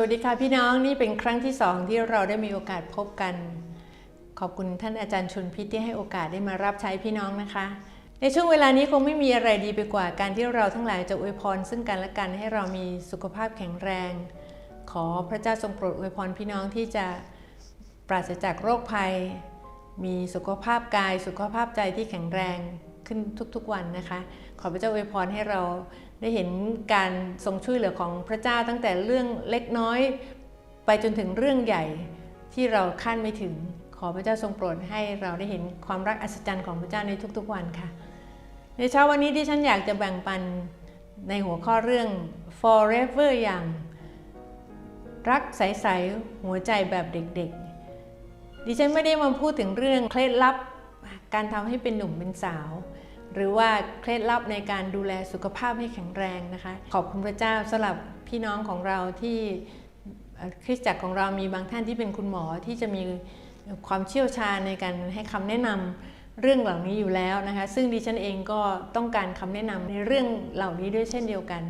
วัสดีค่ะพี่น้องนี่เป็นครั้งที่สองที่เราได้มีโอกาสพบกัน ขอบคุณท่านอาจารย์ชนพิษที่ให้โอกาสได้มารับใช้พี่น้องนะคะ ในช่วงเวลานี้คงไม่มีอะไรดีไปกว่าการที่เราทั้งหลายจะอวยพร ซึ่งกันและกันให้เรามีสุขภาพแข็งแรง ขอพระเจ้าทรงโปรดอวยพรพี่น้องที่จะปราศจากโรคภัย มีสุขภาพกาย สุขภาพใจที่แข็งแรงขึ้นทุกๆวันนะคะ ขอพระเจ้าอวยพรให้เรา ได้เห็นการทรงช่วยเหลือของพระเจ้าตั้งแต่เรื่องเล็กน้อย ไปจนถึงเรื่องใหญ่ที่เราคาดไม่ถึง ขอพระเจ้าทรงโปรดให้เราได้เห็นความรักอัศจรรย์ของพระเจ้าในทุกๆวันค่ะ ในเช้าวันนี้ที่ฉันอยากจะแบ่งปันในหัวข้อเรื่อง forever อย่างรักใสๆหัวใจแบบเด็กๆ ดิฉันไม่ได้มาพูดถึงเรื่องเคล็ดลับการทำให้เป็นหนุ่มเป็นสาว หรือว่าเคล็ดลับในการดูแลสุขภาพให้แข็งแรงนะคะ ขอบคุณพระเจ้าสำหรับพี่น้องของเราที่คริสตจักรของเรามีบางท่านที่เป็นคุณหมอที่จะมีความเชี่ยวชาญในการให้คำแนะนำเรื่องเหล่านี้อยู่แล้วนะคะ ซึ่งดิฉันเองก็ต้องการคำแนะนำในเรื่องเหล่านี้ด้วยเช่นเดียวกัน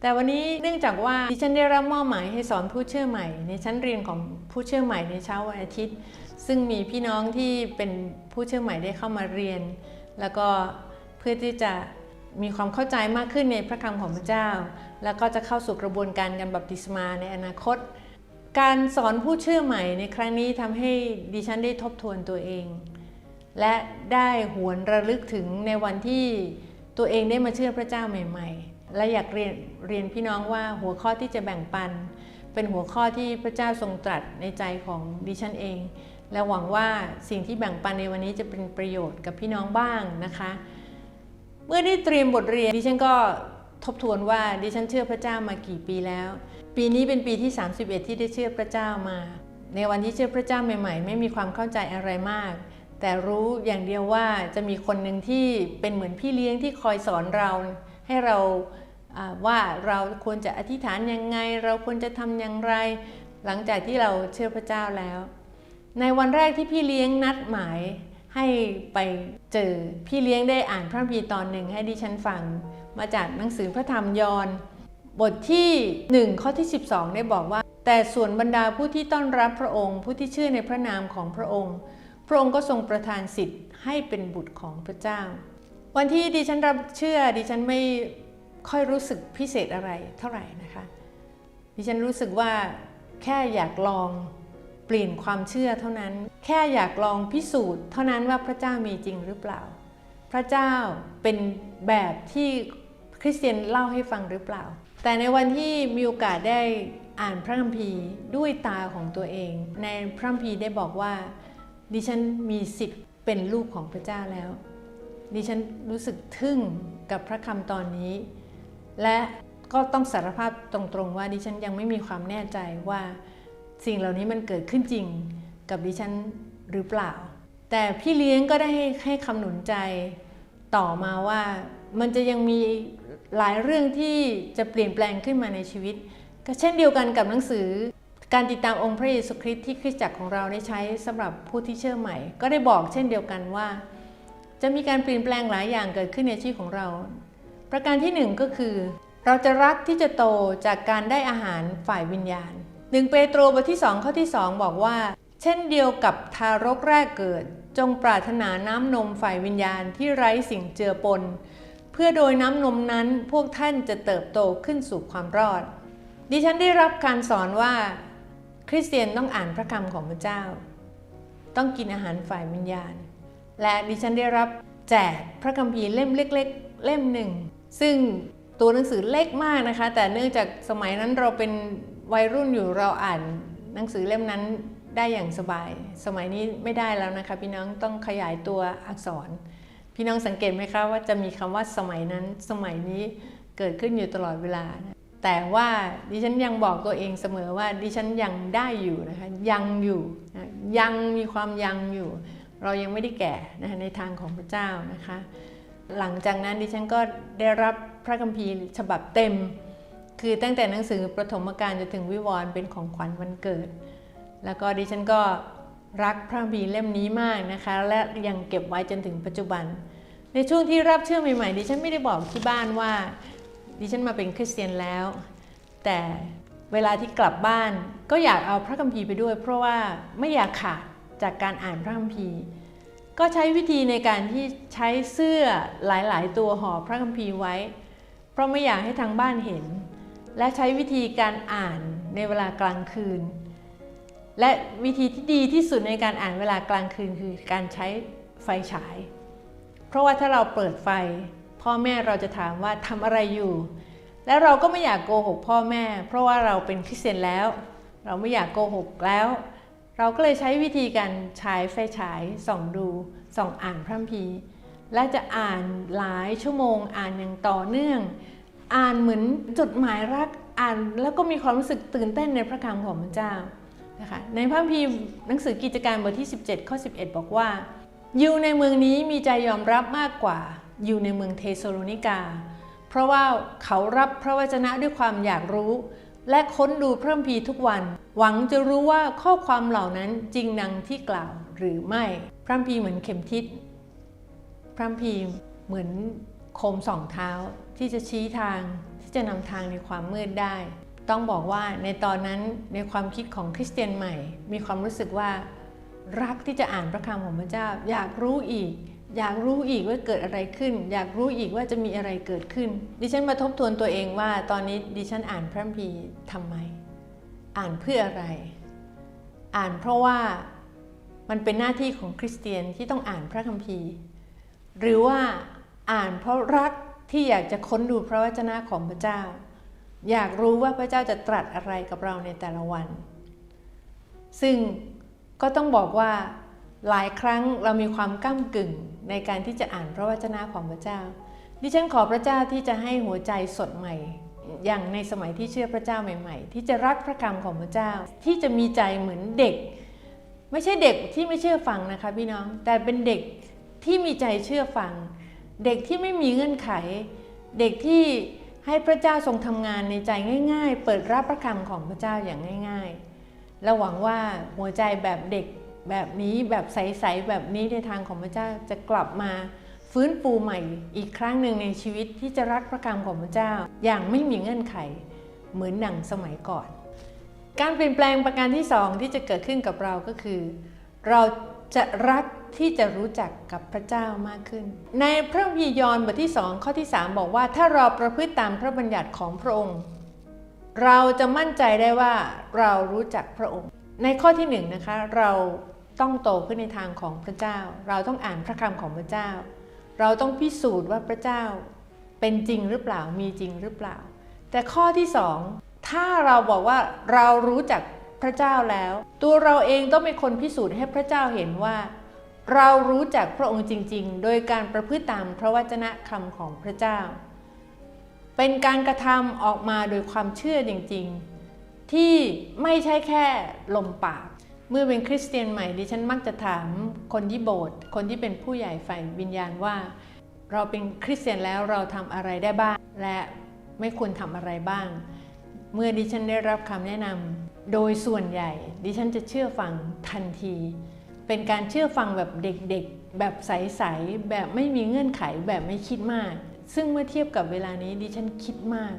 แต่วันนี้เนื่องจากว่าดิฉันได้รับมอบหมายให้สอนผู้เชื่อใหม่ ในชั้นเรียนของผู้เชื่อใหม่ในเช้าวันอาทิตย์ ซึ่งมีพี่น้องที่เป็นผู้เชื่อใหม่ได้เข้ามาเรียน แล้วก็ เพื่อที่จะมีความเข้าใจมากขึ้นในพระคำของพระเจ้า แล้วก็จะเข้าสู่กระบวนการการบัพติศมาในอนาคต การสอนผู้เชื่อใหม่ในครั้งนี้ทำให้ดิฉันได้ทบทวนตัวเอง และได้หวนระลึกถึงในวันที่ตัวเองได้มาเชื่อพระเจ้าใหม่ ๆ และอยากเรียนเรียนพี่น้องว่าหัวข้อที่จะแบ่งปัน เป็นหัวข้อที่พระเจ้าทรงตรัสในใจของดิฉันเอง และหวังว่าสิ่งที่แบ่งปันในวันนี้จะเป็นประโยชน์กับพี่น้องบ้างนะคะ เมื่อได้เตรียมบทเรียนดิฉันก็ทบทวนว่าดิฉันเชื่อพระเจ้ามากี่ปีแล้ว ปีนี้เป็นปีที่ 31 ที่ได้เชื่อพระเจ้ามา ในวันที่เชื่อพระเจ้าใหม่ ๆ ไม่มีความเข้าใจอะไรมาก แต่รู้อย่างเดียวว่าจะมีคนหนึ่งที่เป็นเหมือนพี่เลี้ยงที่คอยสอนเรา ให้เราอ่าว่าเราควรจะอธิษฐานยังไง เราควรจะทำอย่างไร หลังจากที่เราเชื่อพระเจ้าแล้ว ในวันแรกที่พี่เลี้ยงนัดหมาย ให้ไปเจอพี่เลี้ยงได้อ่านพระคัมภีตอนหนึ่งให้ดิฉันฟัง มาจากหนังสือพระธรรมยอห์นบทที่ 1 ข้อที่ 12 ได้บอกว่า แต่ส่วนบรรดาผู้ที่ต้อนรับพระองค์ ผู้ที่เชื่อในพระนามของพระองค์ พระองค์ก็ทรงประทานสิทธิ์ให้เป็นบุตรของพระเจ้า วันที่ดิฉันรับเชื่อดิฉันไม่ค่อยรู้สึกพิเศษอะไรเท่าไหร่นะคะ ดิฉันรู้สึกว่าแค่อยากลอง เปลี่ยนความเชื่อเท่านั้น แค่อยากลองพิสูจน์ เท่านั้นว่าพระเจ้ามีจริงหรือเปล่า พระเจ้าเป็นแบบที่คริสเตียนเล่าให้ฟังหรือเปล่า แต่ในวันที่มีโอกาสได้อ่านพระคัมภีร์ด้วยตาของตัวเอง ในพระคัมภีร์ได้บอกว่า ดิฉันมีสิทธิ์เป็นลูกของพระเจ้าแล้ว ดิฉันรู้สึกทึ่งกับพระคำตอนนี้ และก็ต้องสารภาพตรงๆว่าดิฉันยังไม่มีความแน่ใจว่า สิ่งเหล่านี้มันเกิดขึ้นจริงกับดิฉันหรือเปล่า แต่พี่เลี้ยงก็ได้ให้ให้คำหนุนใจต่อมาว่ามันจะยังมีหลายเรื่องที่จะเปลี่ยนแปลงขึ้นมาในชีวิต ก็เช่นเดียวกันกับหนังสือ การติดตามองค์พระเยซูคริสต์ที่คริสตจักรของเราได้ใช้สำหรับผู้ที่เชื่อใหม่ ก็ได้บอกเช่นเดียวกันว่า จะมีการเปลี่ยนแปลงหลายอย่างเกิดขึ้นในชีวิตของเรา ประการที่หนึ่งก็คือ เราจะรักที่จะโตจากการได้อาหารฝ่ายวิญญาณ หนึ่งเปโตรบทที่2ข้อที่2บอกว่า เช่นเดียวกับทารกแรกเกิด จงปรารถนาน้ำนมฝ่ายวิญญาณที่ไร้สิ่งเจือปน เพื่อโดยน้ำนมนั้นพวกท่านจะเติบโตขึ้นสู่ความรอด ดิฉันได้รับการสอนว่า คริสเตียนต้องอ่านพระคำของพระเจ้า ต้องกินอาหารฝ่ายวิญญาณ และดิฉันได้รับแจกพระคัมภีร์เล่มเล็ก ๆ เล่มหนึ่ง ซึ่งตัวหนังสือเล็กมากนะคะ แต่เนื่องจากสมัยนั้นเราเป็น วัยรุ่นอยู่เราอ่านหนังสือเล่มนั้นได้อย่างสบาย สมัยนี้ไม่ได้แล้วนะคะ พี่น้องต้องขยายตัวอักษร พี่น้องสังเกตไหมคะว่าจะมีคำว่าสมัยนั้นสมัยนี้เกิดขึ้นอยู่ตลอดเวลา แต่ว่าดิฉันยังบอกตัวเองเสมอว่าดิฉันยังได้อยู่นะคะยังอยู่นะยังมีความยังอยู่ เรายังไม่ได้แก่นะคะในทางของพระเจ้านะคะ หลังจากนั้นดิฉันก็ได้รับพระคัมภีร์ฉบับเต็ม คือตั้งแต่หนังสือประถมกาลจนถึงวิวรณ์เป็นของขวัญวันเกิด แล้วก็ดิฉันก็รักพระคัมภีเล่มนี้มากนะคะ และยังเก็บไว้จนถึงปัจจุบัน ในช่วงที่รับเชื่อใหม่ๆดิฉันไม่ได้บอกที่บ้านว่า ดิฉันมาเป็นคริสเตียนแล้ว แต่เวลาที่กลับบ้านก็อยากเอาพระคัมภีร์ไปด้วย เพราะว่าไม่อยากขาดจากการอ่านพระคัมภีร์ ก็ใช้วิธีในการที่ใช้เสื้อหลายๆ ตัวห่อพระคัมภีร์ไว้ เพราะไม่อยากให้ทางบ้านเห็น และใช้วิธีการอ่านในเวลากลางคืน และวิธีที่ดีที่สุดในการอ่านเวลากลางคืนคือการใช้ไฟฉาย เพราะว่าถ้าเราเปิดไฟ พ่อแม่เราจะถามว่าทำอะไรอยู่ และเราก็ไม่อยากโกหกพ่อแม่ เพราะว่าเราเป็นคริสเตียนแล้ว เราไม่อยากโกหกแล้ว เราก็เลยใช้วิธีการใช้ไฟฉายส่องดูส่องอ่านพระคัมภีร์และจะอ่านหลายชั่วโมงอ่านอย่างต่อเนื่อง อ่านเหมือนจดหมายรักอ่านแล้วก็มีความรู้สึกตื่นเต้นในพระคำของพระเจ้านะคะในพระคัมภีหนังสือกิจการบทที่ 17 ข้อ 11 บอกว่า อยู่ในเมืองนี้มีใจยอมรับมากกว่า อยู่ในเมืองเทสโลนิกา เพราะว่าเขารับพระวจนะด้วยความอยากรู้ และค้นดูพระคัมภีทุกวัน หวังจะรู้ว่าข้อความเหล่านั้นจริงดังที่กล่าวหรือไม่ พระคัมภีเหมือนเข็มทิศพระคัมภีเหมือน โคมสองเท้าที่จะชี้ทางที่จะนำทางในความมืดได้ ต้องบอกว่าในตอนนั้นในความคิดของคริสเตียนใหม่ มีความรู้สึกว่ารักที่จะอ่านพระคำของพระเจ้า อยากรู้อีก อยากรู้อีกว่าเกิดอะไรขึ้น อยากรู้อีกว่าจะมีอะไรเกิดขึ้น ดิฉันมาทบทวนตัวเองว่าตอนนี้ดิฉันอ่านพระคัมภีร์ทำไม อ่านเพื่ออะไร อ่านเพราะว่ามันเป็นหน้าที่ของคริสเตียนที่ต้องอ่านพระคัมภีร์ หรือว่า อ่านเพราะรักที่อยากจะค้นดูพระวจนะของพระเจ้า อยากรู้ว่าพระเจ้าจะตรัสอะไรกับเราในแต่ละวัน ซึ่งก็ต้องบอกว่าหลายครั้งเรามีความก้ากึ่งในการที่จะอ่านพระวจนะของพระเจ้า ดิฉันขอพระเจ้าที่จะให้หัวใจสดใหม่ อย่างในสมัยที่เชื่อพระเจ้าใหม่ ๆ ที่จะรักพระคำของพระเจ้า ที่จะมีใจเหมือนเด็ก ไม่ใช่เด็กที่ไม่เชื่อฟังนะคะพี่น้อง แต่เป็นเด็กที่มีใจเชื่อฟัง เด็กที่ไม่มีเงื่อนไข เด็กที่ให้พระเจ้าทรงทำงานในใจง่าย ๆ เปิดรับพระคำของพระเจ้าอย่างง่าย ๆ และหวังว่าหัวใจแบบเด็กแบบนี้แบบใสๆแบบนี้ในทางของพระเจ้าจะกลับมาฟื้นฟูใหม่อีกครั้งหนึ่งในชีวิตที่จะรักพระคำของพระเจ้า อย่างไม่มีเงื่อนไข เหมือนหนังสมัยก่อน การเปลี่ยนแปลงประการที่สองที่จะเกิดขึ้นกับเราก็คือ เราจะรัก ที่จะรู้จักกับพระเจ้ามากขึ้น ในพระวิยอนบทที่สองข้อที่ 3 บอกว่า ถ้าเราประพฤติตามพระบัญญัติของพระองค์ เราจะมั่นใจได้ว่าเรารู้จักพระองค์ ในข้อที่หนึ่งนะคะเราต้องโตขึ้นในทางของพระเจ้า เราต้องอ่านพระคำของพระเจ้า เราต้องพิสูจน์ว่าพระเจ้าเป็นจริงหรือเปล่ามีจริงหรือเปล่า แต่ข้อที่สองถ้าเราบอกว่าเรารู้จักพระเจ้าแล้ว ตัวเราเองต้องเป็นคนพิสูจน์ให้พระเจ้าเห็นว่า เรารู้จักพระองค์จริง ๆ โดยการประพฤติตามพระวจนะคำของพระเจ้า เป็นการกระทำออกมาโดยความเชื่อจริง ๆ ที่ไม่ใช่แค่ลมปาก เมื่อเป็นคริสเตียนใหม่ดิฉันมักจะถามคนที่โบสถ์คนที่เป็นผู้ใหญ่ฝ่ายวิญญาณว่า เราเป็นคริสเตียนแล้วเราทำอะไรได้บ้าง และไม่ควรทำอะไรบ้าง เมื่อดิฉันได้รับคำแนะนำโดยส่วนใหญ่ ดิฉันจะเชื่อฟังทันที เป็นการเชื่อฟังแบบเด็กๆ แบบใสๆ แบบไม่มีเงื่อนไขแบบไม่คิดมาก ซึ่งเมื่อเทียบกับเวลานี้ดิฉันคิดมาก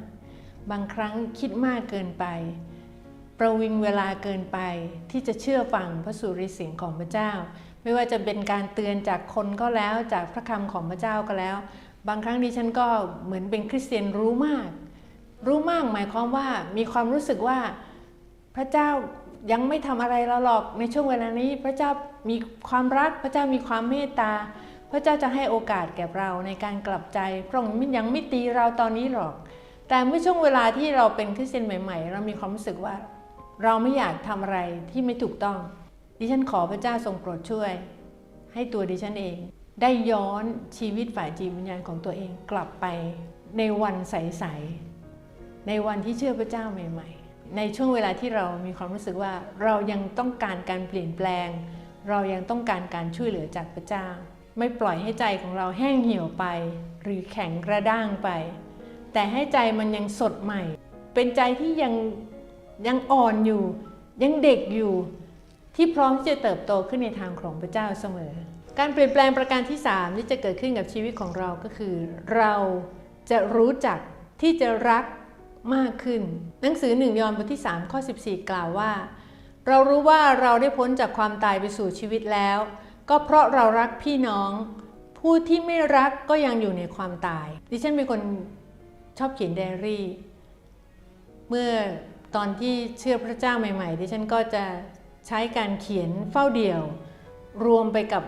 บางครั้งคิดมากเกินไป ประวิงเวลาเกินไปที่จะเชื่อฟังพระสุริเสียงของพระเจ้า ไม่ว่าจะเป็นการเตือนจากคนก็แล้วจากพระคำของพระเจ้าก็แล้ว บางครั้งดิฉันก็เหมือนเป็นคริสเตียนรู้มาก รู้มากหมายความว่ามีความรู้สึกว่าพระเจ้า ยังไม่ทำอะไรเราหรอกในช่วงเวลานี้พระเจ้ามีความรักพระเจ้ามีความเมตตา พระเจ้าจะให้โอกาสแก่เราในการกลับใจ พระองค์ยังไม่ตีเราตอนนี้หรอก แต่เมื่อช่วงเวลาที่เราเป็นคริสเตียนใหม่ ๆ เรามีความรู้สึกว่า เราไม่อยากทำอะไรที่ไม่ถูกต้อง ดิฉันขอพระเจ้าทรงโปรดช่วย ให้ตัวดิฉันเอง ได้ย้อนชีวิตฝ่ายจิตวิญญาณของตัวเองกลับไปในวันใสๆในวันที่เชื่อพระเจ้าใหม่ ๆ ในช่วงเวลาที่เรามีความรู้สึกว่าเรายังต้องการการเปลี่ยนแปลง เรายังต้องการการช่วยเหลือจากพระเจ้า ไม่ปล่อยให้ใจของเราแห้งเหี่ยวไป หรือแข็งกระด้างไป แต่ให้ใจมันยังสดใหม่ เป็นใจที่ยังยังอ่อนอยู่ ยังเด็กอยู่ ที่พร้อมที่จะเติบโตขึ้นในทางของพระเจ้าเสมอ การเปลี่ยนแปลงประการที่3ที่จะเกิดขึ้นกับชีวิตของเราก็คือ เราจะรู้จักที่จะรัก มากขึ้น หนังสือหนึ่งยอห์นบทที่ 3 ข้อ 14 กล่าวว่า เรารู้ว่าเราได้พ้นจากความตายไปสู่ชีวิตแล้ว ก็เพราะเรารักพี่น้อง ผู้ที่ไม่รักก็ยังอยู่ในความตาย ดิฉันเป็นคนชอบเขียนไดอารี่ เมื่อตอนที่เชื่อพระเจ้าใหม่ ๆ ดิฉันก็จะใช้การเขียนเฝ้าเดี่ยว รวมไปกับ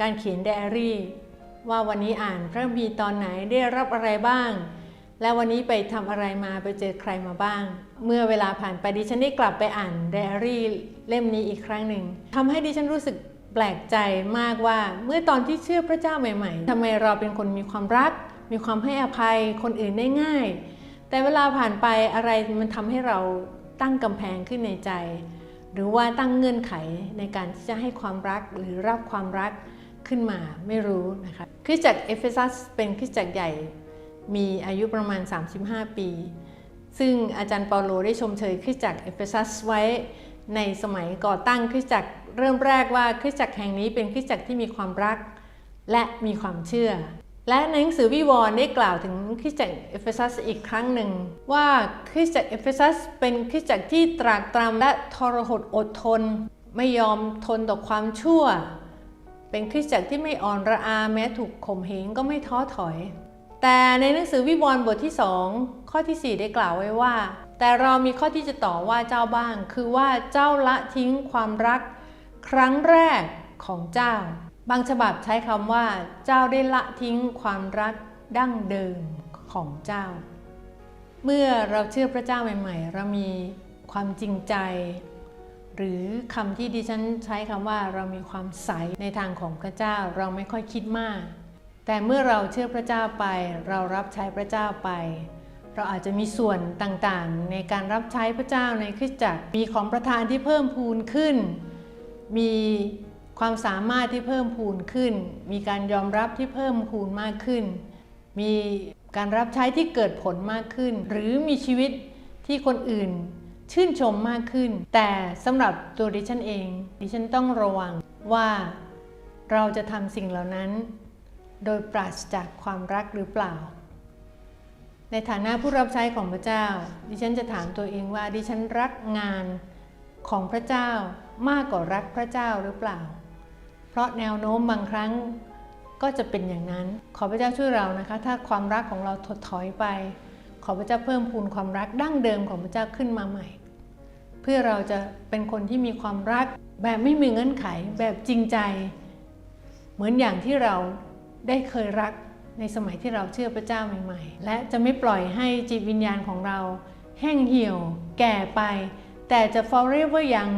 การเขียนไดอารี่ ว่าวันนี้อ่านพระคัมภีตอนไหนได้รับอะไรบ้าง และวันนี้ไปทำอะไรมาไปเจอใครมาบ้าง เมื่อเวลาผ่านไปดิฉันได้กลับไปอ่านไดอารี่เล่มนี้อีกครั้งหนึ่งทำให้ดิฉันรู้สึกแปลกใจมากว่า เมื่อตอนที่เชื่อพระเจ้าใหม่ ๆทำไมเราเป็นคนมีความรัก มีความให้อภัยคนอื่นได้ง่าย แต่เวลาผ่านไปอะไรมันทำให้เราตั้งกำแพงขึ้นในใจ หรือว่าตั้งเงื่อนไขในการที่จะให้ความรักหรือรับความรักขึ้นมาไม่รู้นะคะคริสตจักรเอเฟซัสเป็นคริสตจักรใหญ่ มีอายุประมาณ 35 ปี ซึ่งอาจารย์เปาโลได้ชมเชยคริสตจักรเอเฟซัสไว้ในสมัยก่อตั้งคริสตจักรเริ่มแรกว่าคริสตจักรแห่งนี้เป็นคริสตจักรที่มีความรักและมีความเชื่อ และในหนังสือวิวรณ์ได้กล่าวถึงคริสตจักรเอเฟซัสอีกครั้งหนึ่ง ว่าคริสตจักรเอเฟซัสเป็นคริสตจักรที่ตรากตรำและทรหดอดทน ไม่ยอมทนต่อความชั่ว เป็นคริสตจักรที่ไม่อ่อนระอาแม้ถูกข่มเหงก็ไม่ท้อถอย แต่ในหนังสือวิวรณ์บทที่ 2 ข้อที่ 4 ได้กล่าวไว้ว่า แต่เรามีข้อที่จะต่อว่าเจ้าบ้าง คือว่าเจ้าละทิ้งความรัก ครั้งแรกของเจ้า บางฉบับใช้คำว่า เจ้าได้ละทิ้งความรักดั้งเดิมของเจ้า เมื่อเราเชื่อพระเจ้าใหม่ ๆ เรามีความจริงใจ หรือคำที่ดิฉันใช้คำว่าเรามีความใสในทางของพระเจ้า เราไม่ค่อยคิดมาก แต่เมื่อเราเชื่อพระเจ้าไป เรารับใช้พระเจ้าไป เราอาจจะมีส่วนต่างๆ ในการรับใช้พระเจ้าในคริสตจักรมีของประทานที่เพิ่มพูนขึ้น มีความสามารถที่เพิ่มพูนขึ้น มีการยอมรับที่เพิ่มพูนมากขึ้น มีการรับใช้ที่เกิดผลมากขึ้น หรือมีชีวิตที่คนอื่นชื่นชมมากขึ้น แต่สำหรับตัวดิฉันเอง ดิฉันต้องระวังว่าเราจะทำสิ่งเหล่านั้น โดยปราศจากความรักหรือเปล่า ในฐานะผู้รับใช้ของพระเจ้า ดิฉันจะถามตัวเองว่าดิฉันรักงานของพระเจ้ามากกว่ารักพระเจ้าหรือเปล่า เพราะแนวโน้มบางครั้งก็จะเป็นอย่างนั้น ขอพระเจ้าช่วยเรานะคะ ถ้าความรักของเราถดถอยไป ขอพระเจ้าเพิ่มพูนความรักดั้งเดิมของพระเจ้าขึ้นมาใหม่ เพื่อเราจะเป็นคนที่มีความรักแบบไม่มีเงื่อนไขแบบจริงใจ เหมือนอย่างที่เรา ได้เคยรักในสมัยที่เราเชื่อพระเจ้าใหม่ๆ และจะไม่ปล่อยให้จิตวิญญาณของเรา แห้งเหี่ยว แก่ไป แต่จะ forever ยัง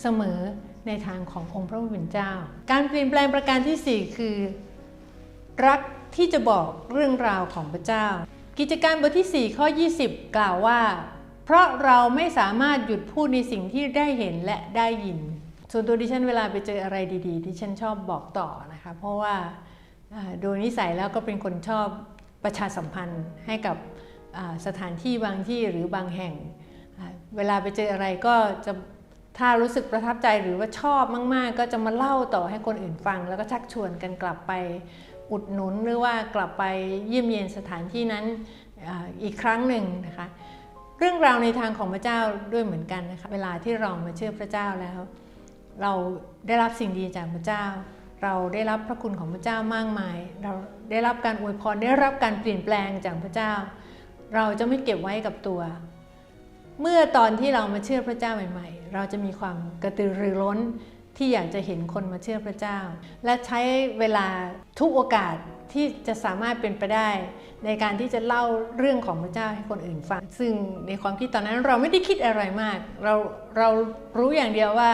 เสมอในทางขององค์พระผู้เป็นเจ้า การเปลี่ยนแปลงประการที่ 4 คือ รักที่จะบอกเรื่องราวของพระเจ้า กิจการบทที่ 4 ข้อ 20 กล่าวว่า เพราะเราไม่สามารถหยุดพูดในสิ่งที่ได้เห็นและได้ยิน ส่วนตัวดิฉันเวลาไปเจออะไรดี ๆ ดิฉันชอบบอกต่อนะคะ เพราะว่าอ่า โดยนิสัยแล้วก็เป็นคนชอบประชาสัมพันธ์ให้กับสถานที่บางที่หรือบางแห่ง เวลาไปเจออะไรก็จะถ้ารู้สึกประทับใจหรือว่าชอบมาก ๆ ก็จะมาเล่าต่อให้คนอื่นฟัง แล้วก็ชักชวนกันกลับไปอุดหนุนหรือว่ากลับไปเยี่ยมเยียนสถานที่นั้นอีกครั้งหนึ่งนะคะเรื่องราวในทางของพระเจ้าด้วยเหมือนกันนะคะเวลาที่เรามาเชื่อพระเจ้าแล้ว เราได้รับสิ่งดีจากพระเจ้า เราได้รับพระคุณของพระเจ้ามากมาย เราได้รับการอวยพรได้รับการเปลี่ยนแปลงจากพระเจ้า เราจะไม่เก็บไว้กับตัว เมื่อตอนที่เรามาเชื่อพระเจ้าใหม่ๆ เราจะมีความกระตือรือร้นที่อยากจะเห็นคนมาเชื่อพระเจ้า และใช้เวลาทุกโอกาสที่จะสามารถเป็นไปได้ ในการที่จะเล่าเรื่องของพระเจ้าให้คนอื่นฟัง ซึ่งในความคิดตอนนั้นเราไม่ได้คิดอะไรมาก เราเรารู้อย่างเดียวว่า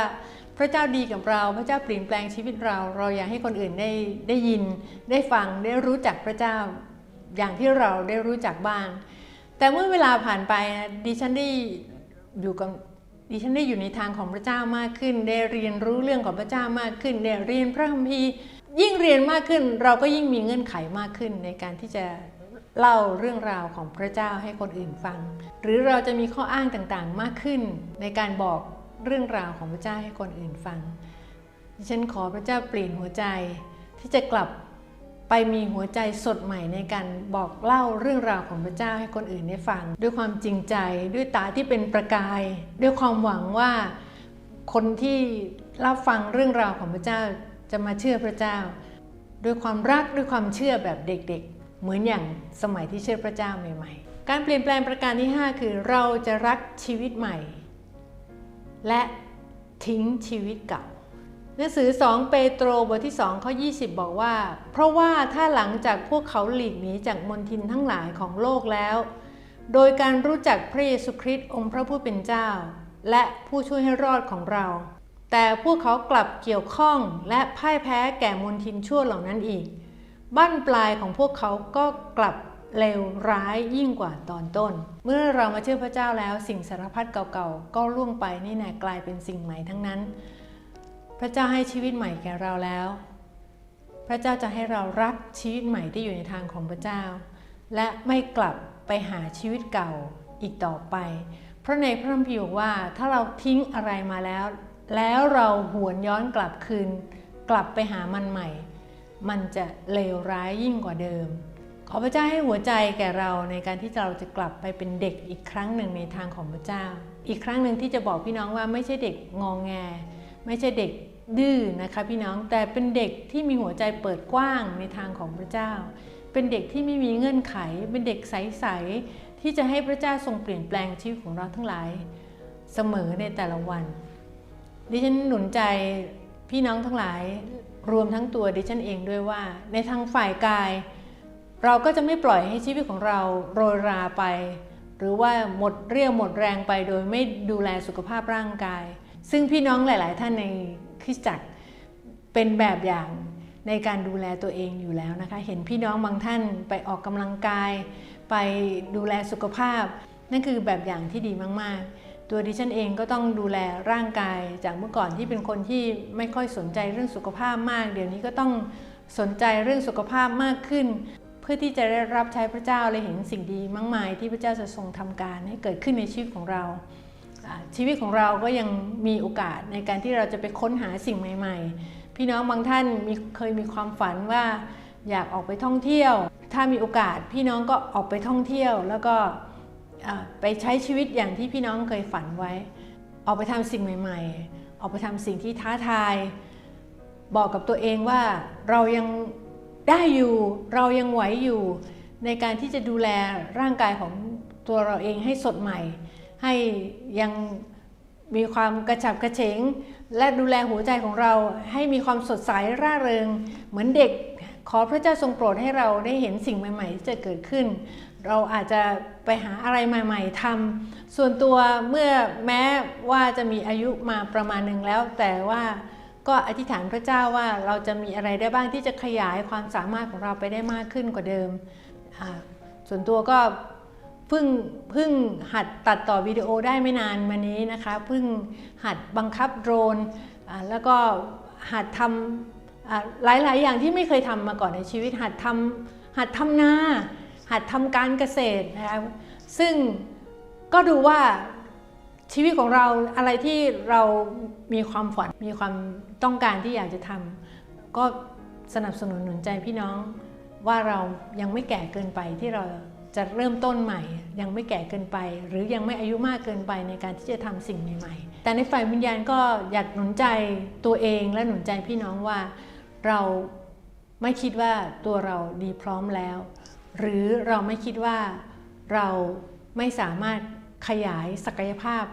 พระเจ้าดีกับเรา พระเจ้าเปลี่ยนแปลงชีวิตเรา เราอยากให้คนอื่นได้ได้ยิน ได้ฟัง ได้รู้จักพระเจ้า อย่างที่เราได้รู้จักบ้าง แต่เมื่อเวลาผ่านไปดิฉันได้อยู่กับดิฉันได้อยู่ในทางของพระเจ้ามากขึ้น ได้เรียนรู้เรื่องของพระเจ้ามากขึ้น ได้เรียนพระคัมภีร์ยิ่งเรียนมากขึ้น เราก็ยิ่งมีเงื่อนไขมากขึ้นในการที่จะเล่าเรื่องราวของพระเจ้าให้คนอื่นฟัง หรือเราจะมีข้ออ้างต่างๆมากขึ้นในการบอก เรื่องราวของพระเจ้าให้คนอื่นฟัง ดิฉันขอพระเจ้าเปลี่ยนหัวใจที่จะกลับไปมีหัวใจสดใหม่ในการบอกเล่าเรื่องราวของพระเจ้าให้คนอื่นได้ฟัง ด้วยความจริงใจด้วยตาที่เป็นประกาย ด้วยความหวังว่าคนที่รับฟังเรื่องราวของพระเจ้าจะมาเชื่อพระเจ้า ด้วยความรักด้วยความเชื่อแบบเด็กๆ เหมือนอย่างสมัยที่เชื่อพระเจ้าใหม่ ๆ การเปลี่ยนแปลงประการที่ 5 คือเราจะรักชีวิตใหม่ และทิ้งชีวิตเก่า หนังสือ 2 เปโตรบทที่ 2 ข้อ 20 บอกว่า เพราะว่าถ้าหลังจากพวกเขาหลีกหนีจากมนทินทั้งหลายของโลกแล้ว โดยการรู้จักพระเยซูคริสต์องค์พระผู้เป็นเจ้า และผู้ช่วยให้รอดของเรา แต่พวกเขากลับเกี่ยวข้องและพ่ายแพ้แก่มนทินชั่วเหล่านั้นอีกบ้านปลายของพวกเขาก็กลับ เลวร้ายยิ่งกว่าตอนต้น เมื่อเรามาเชื่อพระเจ้าแล้วสิ่งสารพัดเก่าๆ ก็ล่วงไปนี่แน่กลายเป็นสิ่งใหม่ทั้งนั้น พระเจ้าให้ชีวิตใหม่แก่เราแล้ว พระเจ้าจะให้เรารักชีวิตใหม่ที่อยู่ในทางของพระเจ้า และไม่กลับไปหาชีวิตเก่าอีกต่อไป เพราะในพระคัมภีร์บอกว่าถ้าเราทิ้งอะไรมาแล้ว แล้วเราหวนย้อนกลับคืน กลับไปหามันใหม่ มันจะเลวร้ายยิ่งกว่าเดิม ขอพระเจ้าให้หัวใจแก่เราในการที่เราจะกลับไปเป็นเด็กอีกครั้งหนึ่งในทางของพระเจ้า อีกครั้งหนึ่งที่จะบอกพี่น้องว่าไม่ใช่เด็กงองแง ไม่ใช่เด็กดื้อนะคะพี่น้องแต่เป็นเด็กที่มีหัวใจเปิดกว้างในทางของพระเจ้า เป็นเด็กที่ไม่มีเงื่อนไข เป็นเด็กใสๆที่จะให้พระเจ้าทรงเปลี่ยนแปลงชีวิตของเราทั้งหลายเสมอในแต่ละวัน ดิฉันหนุนใจพี่น้องทั้งหลายรวมทั้งตัวดิฉันเองด้วยว่า ในทางฝ่ายกาย เราก็จะไม่ปล่อยให้ชีวิตของเราโรยราไป หรือว่าหมดเรี่ยวหมดแรงไปโดยไม่ดูแลสุขภาพร่างกาย ซึ่งพี่น้องหลาย ๆ ท่านในคริสตจักรเป็นแบบอย่างในการดูแลตัวเองอยู่แล้วนะคะ เห็นพี่น้องบางท่านไปออกกำลังกาย ไปดูแลสุขภาพ นั่นคือแบบอย่างที่ดีมาก ๆ ตัวดิฉันเองก็ต้องดูแลร่างกาย จากเมื่อก่อนที่เป็นคนที่ไม่ค่อยสนใจเรื่องสุขภาพมาก เดี๋ยวนี้ก็ต้องสนใจเรื่องสุขภาพมากขึ้น เพื่อที่จะได้รับใช้พระเจ้าและเห็นสิ่งดีมากมายที่พระเจ้าจะทรงทำการให้เกิดขึ้นในชีวิตของเรา ชีวิตของเราก็ยังมีโอกาสในการที่เราจะไปค้นหาสิ่งใหม่ ๆ พี่น้องบางท่านมีเคยมีความฝันว่าอยากออกไปท่องเที่ยว ถ้ามีโอกาสพี่น้องก็ออกไปท่องเที่ยว แล้วก็ไปใช้ชีวิตอย่างที่พี่น้องเคยฝันไว้ ออกไปทำสิ่งใหม่ ๆ ออกไปทำสิ่งที่ท้าทาย บอกกับตัวเองว่าเรายัง ได้อยู่เรายังไหวอยู่ ในการที่จะดูแลร่างกายของตัวเราเองให้สดใหม่ ให้ยังมีความกระฉับกระเฉง และดูแลหัวใจของเราให้มีความสดใสร่าเริง เหมือนเด็กขอพระเจ้าทรงโปรดให้เราได้เห็นสิ่งใหม่ ๆ ที่จะเกิดขึ้น เราอาจจะไปหาอะไรใหม่ ๆทำส่วนตัวเมื่อแม้ว่าจะมีอายุมาประมาณหนึ่งแล้ว แต่ว่า ก็อธิษฐานพระเจ้าว่าเราจะมีอะไรได้บ้างที่จะขยายความสามารถของเราไปได้มากขึ้นกว่าเดิม ส่วนตัวก็เพิ่งเพิ่งหัดตัดต่อวิดีโอได้ไม่นานมานี้นะคะเพิ่งหัดบังคับโดรนแล้วก็หัดทำหลาย ๆ อย่างที่ไม่เคยทำมาก่อนในชีวิต หัดทำหัดทำนาหัดทำการเกษตรนะคะซึ่งก็ดูว่า ชีวิตของเราอะไรที่เรามีความฝัน มีความต้องการที่อยากจะทำก็สนับสนุนหนุนใจพี่น้อง ว่าเรายังไม่แก่เกินไปที่เราจะเริ่มต้นใหม่ ยังไม่แก่เกินไป หรือยังไม่อายุมากเกินไปในการที่จะทำสิ่งใหม่ๆ แต่ในฝ่ายวิญญาณก็อยากหนุนใจตัวเองและหนุนใจพี่น้องว่าเราไม่คิดว่าตัวเราดีพร้อมแล้ว หรือเราไม่คิดว่าเราไม่สามารถ ขยายศักยภาพ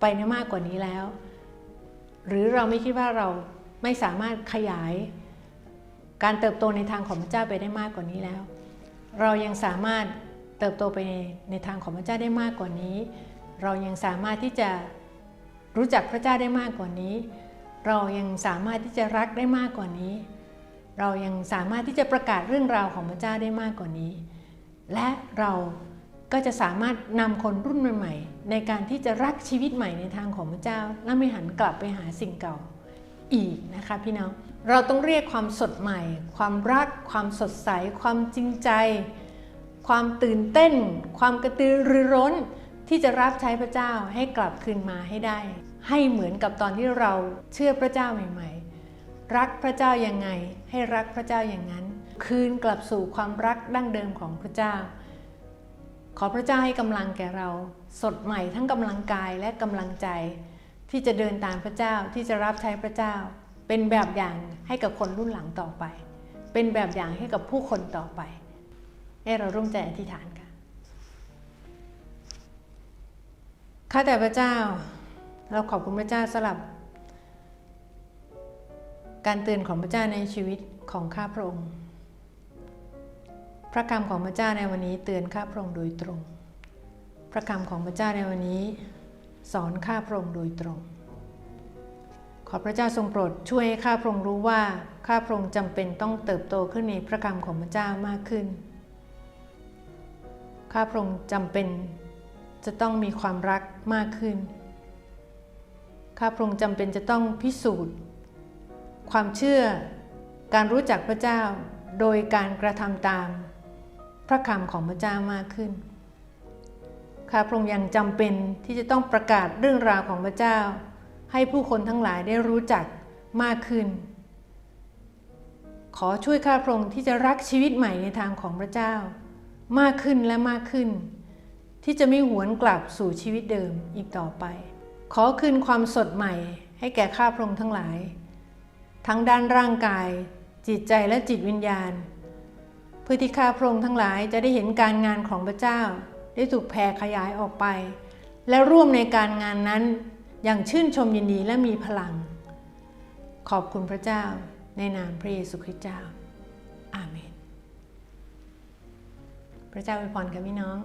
ไปในมากกว่านี้แล้ว หรือเราไม่คิดว่าเราไม่สามารถขยายการเติบโตในทางของพระเจ้าไปได้มากกว่านี้แล้ว เรายังสามารถเติบโตไปในในทางของพระเจ้าได้มากกว่านี้ เรายังสามารถที่จะรู้จักพระเจ้าได้มากกว่านี้ เรายังสามารถที่จะรักได้มากกว่านี้ เรายังสามารถที่จะประกาศเรื่องราวของพระเจ้าได้มากกว่านี้ และเรา ก็จะสามารถนำคนรุ่นใหม่ๆในการที่จะรักชีวิตใหม่ในทางของพระเจ้า และไม่หันกลับไปหาสิ่งเก่าอีกนะคะพี่น้องเราต้องเรียกความสดใหม่ ความรัก ความสดใส ความจริงใจ ความตื่นเต้น ความกระตือรือร้น ที่จะรับใช้พระเจ้าให้กลับคืนมาให้ได้ ให้เหมือนกับตอนที่เราเชื่อพระเจ้าใหม่ๆ รักพระเจ้ายังไง ให้รักพระเจ้าอย่างนั้น คืนกลับสู่ความรักดั้งเดิมของพระเจ้า ขอพระเจ้าให้กำลังแก่เรา สดใหม่ทั้งกำลังกายและกำลังใจ ที่จะเดินตามพระเจ้าที่จะรับใช้พระเจ้า เป็นแบบอย่างให้กับคนรุ่นหลังต่อไป เป็นแบบอย่างให้กับผู้คนต่อไป ให้เราร่วมใจอธิษฐานกันข้าแต่พระเจ้า เราขอบคุณพระเจ้าสลับ การเตือนของพระเจ้าในชีวิตของข้าพระองค์ ระคำของพระเจ้าในวันนี้เตือนข้าพระองค์โดยตรง พระคำของพระเจ้าในวันนี้ สอนข้าพระองค์โดยตรง ขอพระเจ้าทรงโปรดช่วยให้ข้าพระองค์รู้ว่าข้าพระองค์จำเป็นต้องเติบโตขึ้นในพระคำของพระเจ้ามากขึ้น ข้าพระองค์จำเป็นจะต้องมีความรักมากขึ้น ข้าพระองค์จำเป็นจะต้องพิสูจน์ ความเชื่อ การรู้จักพระเจ้าโดยการกระทำตาม พระคำของพระเจ้ามากขึ้นข้าพระองค์ยังจำเป็นที่จะต้องประกาศเรื่องราวของพระเจ้า ให้ผู้คนทั้งหลายได้รู้จักมากขึ้น ขอช่วยข้าพระองค์ที่จะรักชีวิตใหม่ในทางของพระเจ้า มากขึ้นและมากขึ้น ที่จะไม่หวนกลับสู่ชีวิตเดิมอีกต่อไป ขอคืนความสดใหม่ ให้แก่ข้าพระองค์ทั้งหลาย ทั้งด้านร่างกาย จิตใจและจิตวิญญาณ เพื่อที่ข้าพระองค์ทั้งหลายจะได้เห็นการงานของพระเจ้า ได้ถูกแผ่ขยายออกไป และร่วมในการงานนั้น อย่างชื่นชมยินดีและมีพลัง ขอบคุณพระเจ้าในนามพระเยซูคริสต์เจ้า อาเมน พระเจ้าอวยพรกับพี่น้อง